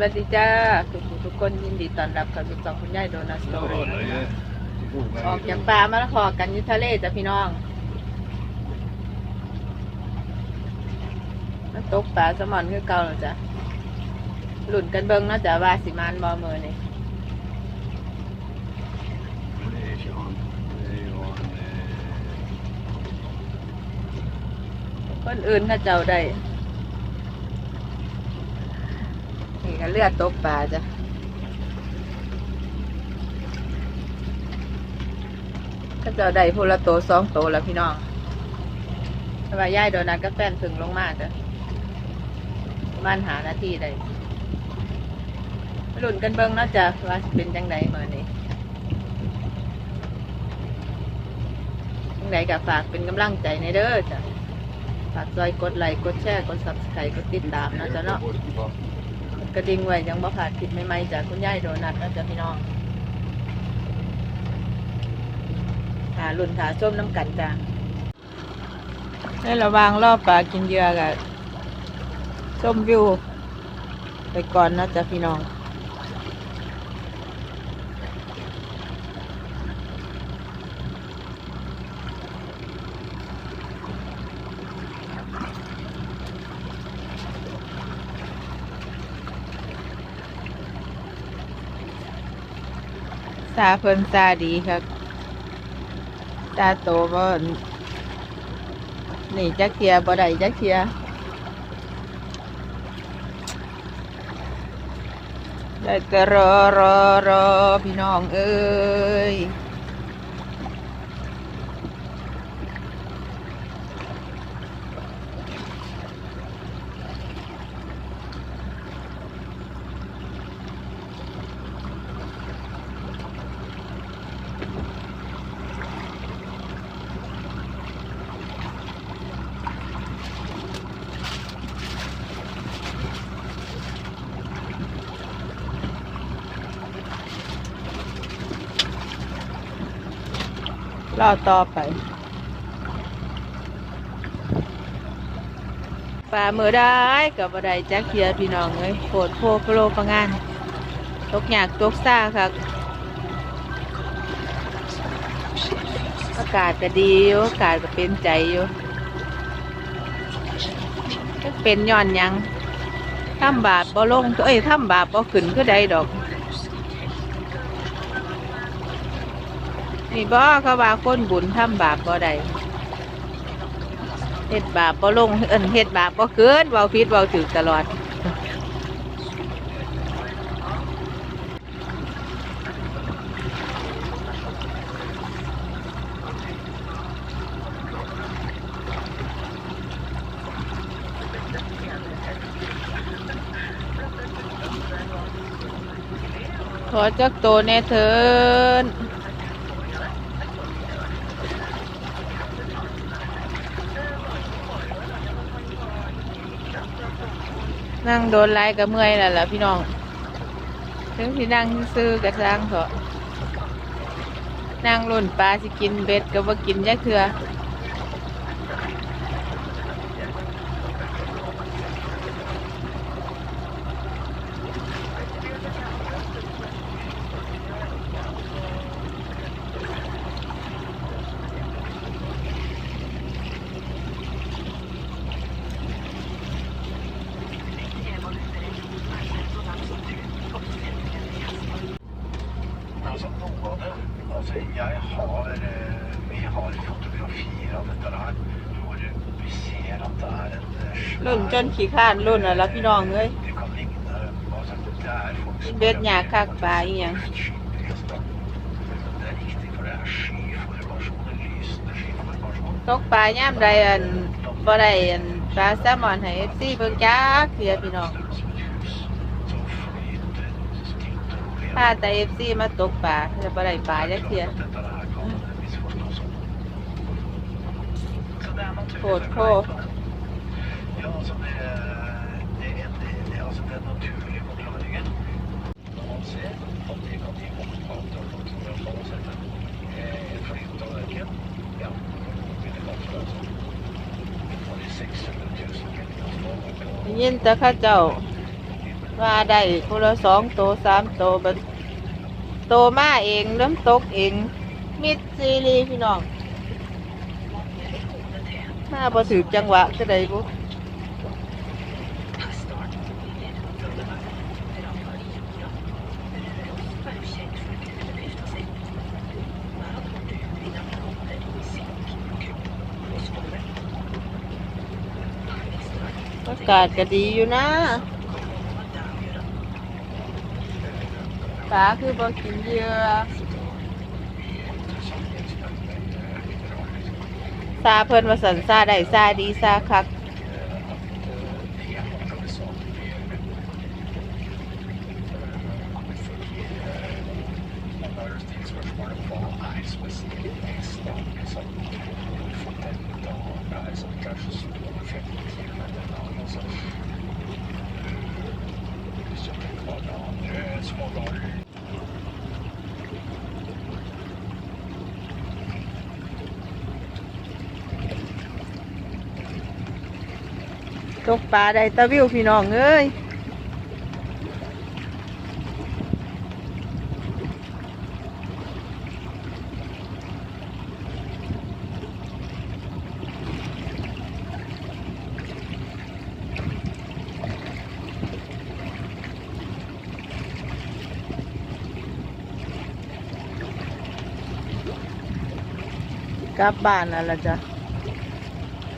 วัสดีจ้าทุกทุกคนยินดีต้อนรับเข้าสู่ช่องคุณยายโดนัทสตอรี่ออกจากป่ามาแล้วพอกันอยู่ทะเลจ้ะพี่น้องมาตกปลาสมอนคือเก่าแล้วจ้ะหลุนกันเบิ่งเนาะจ้ะว่าสิมานบ่มือนี่คนอื่นเขาเจ้าได้ นี่ก็ เลือดตกปลาจ้ะก็จะได้พูละโตสองโตแล้วพี่น้องแต่ว่าย่ายโดนัทก็แฟนถึงลงมากจ้ะบ้านหาหน้าที่ได้หลุนกันเบิ้งเนาจะว่าเป็นจังไดเมื่อนี้จังไดก็ฝากเป็นกำลังใจในเด้อจ้ะฝากซอยกดไลค์กดแชร์กดซับสไครต์กดติดตามนะจ้ะเนาะ กระดิ่งไว้ยังบ่ผ่านคลิปใหม่ๆจากคุณยายโดนัทนะจ๊ะพี่น้องหาลุ่นหาส้มน้ำกันจ้าในระหวางรอบปลากินเหยื่อกับส้มวิว ไปก่อนนะจ๊ะพี่น้อง ตาเพิ่นตาดีครับ ตาโตบ่นี่จักเทียบ่ได้จักเทียได้แต่รอรอรอพี่น้องเอ้ย รอต่อไปปลาเมื่อได้กับบ่ได้จักเทียพี่น้องเอ้ยโผดโพโปโลประงาน ตกหยากตกซ่าครับอากาศก็ดีอยู่อากาศก็เป็นใจอยู่จักเป็นย้อนยังทำบาปบ่ลง เอ้ยทำบาปบ่ขึ้นก็ได้ดอก นี่บ่เขาว่าคนบุญทำบาปบ่ได้เฮ็ดบาปบ่ลงเอิ้นเฮ็ดบาปบ่เกินเว้าผิดเว้าถูกตลอดขอจักโตแน่เถิน นั่งโดนไล่กับเมื่อยแล้วล่ะพี่น้อง ถึงที่นั่งซื้อกระซังเถอะนั่งรุ่นปลาสิกินเบ็ดก็ว่ากินยักเถื่อิ่งจนขี้ข้านรุ่นแล้วพี่น้องเอ้ยเบ็ดหยาคักปลาอย่างตกปลาย่ามใดอันบ่ได้อันปลาแซลมอนให้เอฟซีเบิ่งจ้าเสียพี่น้องพาแต่เอฟซีมาตกปลาจะบ่ไรปลาจักเสียโคตรโคตร altså det, det, det, det, altså det er naturlige forklaringer. Når man ser at det kan gi opphav til folk som har fått seg en flytetallerken, ja, vil det kanskje være sånn. For de 600 000 kvinnene som har vært ได้ยินแต่เข้าเจ้าว่าได้คนละสองโตสามโตบัดโตมาเองเริ่มตกเองมิดซีรีส์พี่น้องมาพอถือจังหวะจะได้บุ อากาศก็ดีอยู่นะปลาคือบอกินเยอะซาเพิ่นว่าสันซาได้ซาดีซาคัก ตกปลาได้ตะวิวพี่น้องเอ้ยกลับบ้านแล้วล่ะจ้ะ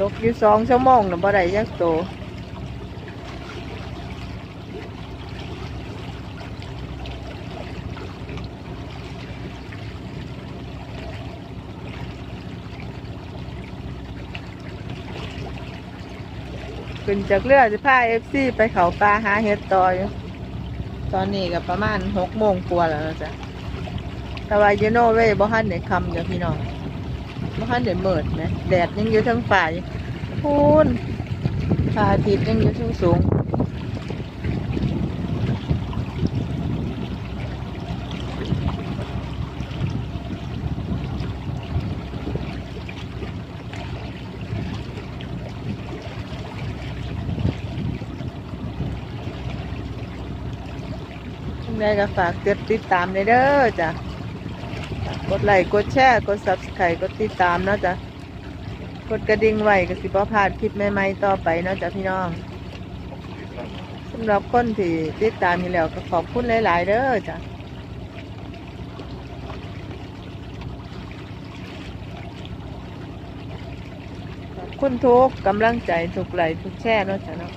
ตกอยู่สองชั่วโมงนะบ่ได้ยักโตขึ้นจากเรือจะพาเอฟซีไปเขาปลาหาเห็ดต่ออยู่ตอนนี้ก็ประมาณหกโมงกว่าแล้วนะจ๊ะแต่ว่ายูโนเว่บ่ฮันเด็คำเดี๋ยวพี่น้อง บ่ฮันเด็เมิดนะแดดยังอยู่ทั้งฝ่ายพูนพระอาทิตย์ยังอยู่สูงสูงยังไงก็ฝากกดติดตามเลยเด้อจ้ะ กดไลค์กดแชร์กด subscribe กดติดตามเนาะจ้ะกดกระดิ่งไว้ก็สิบ่พลาดคลิปใหม่ๆต่อไปเนาะจ้ะพี่น้องสำหรับคนที่ติดตามอยู่แล้วก็ขอบคุณหลาย ๆเด้อจ้ะขอบคุณทุกกำลังใจทุกไลค์ทุกแชร์เนาะจ้ะเนาะ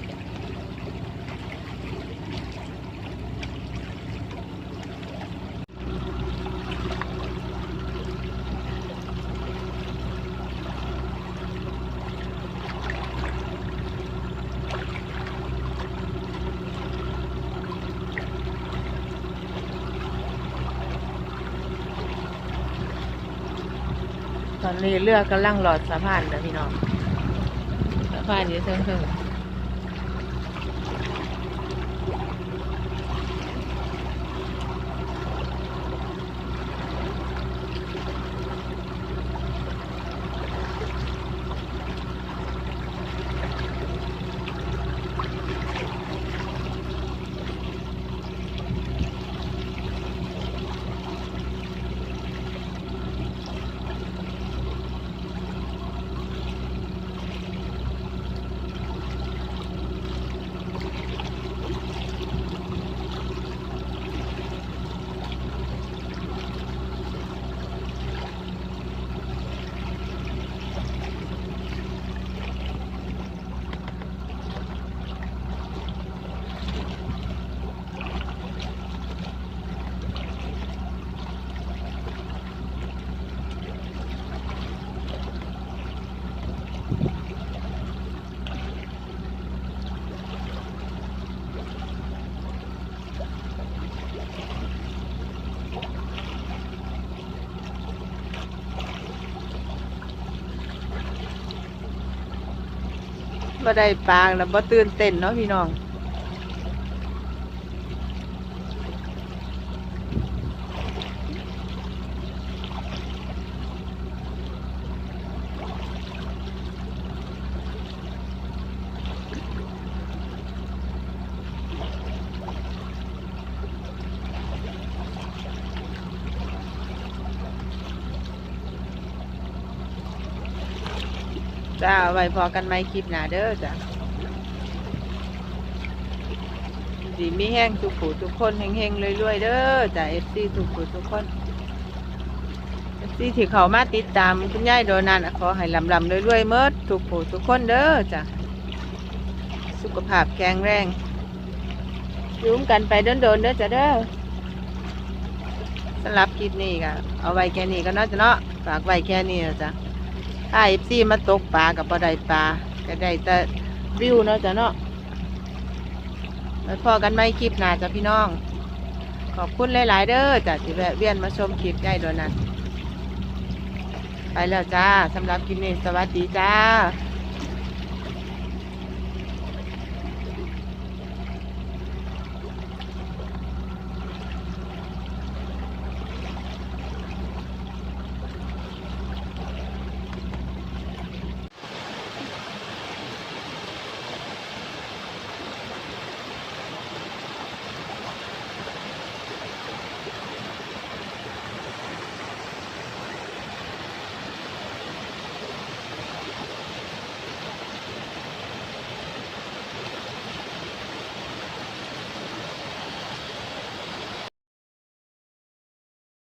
อนนี้เรือกำลังหลอดสะพานนะพี่น้องสะพานอยู่เทิงๆ บ่ได้ปลาแล้วบ่ตื่นเต้นเนาะพี่น้อง จ้าไว้พอกันไหมคลิปหน้าเด้อจ้ะดีมีแห้งทุกผู้ทุกคนเฮงๆเรวยๆเด้อจ้ะเอฟซีทุกผู้ทุกคนเอฟซีที่เขามาติดตามคุณยายโดนัทขอให้ลำลำๆรวยๆเมิดทุกผู้ทุกคนเด้อจ้ะสุขภาพแข็งแรงยุ่มกันไปโดนๆเด้อจ้ะเด้อสำหรับคลิปนี้ก็เอาไว้แค่นี้ก็เนาจะเนาะฝากไว้แค่นี้จ้ะ ถ้าเอฟซีมาตกปลากับปลาได้ปลาก็ได้แต่วิวเนาะจ้ะเนาะแล้วพอกันไหมคลิปหน้าจ้ะพี่น้อง ขอบคุณหลาย ๆ เด้อจ้ะที่แวะเวียนมาชมคลิปได้โดยนั้นไปแล้วจ้าสำหรับคลิปนี้สวัสดีจ้า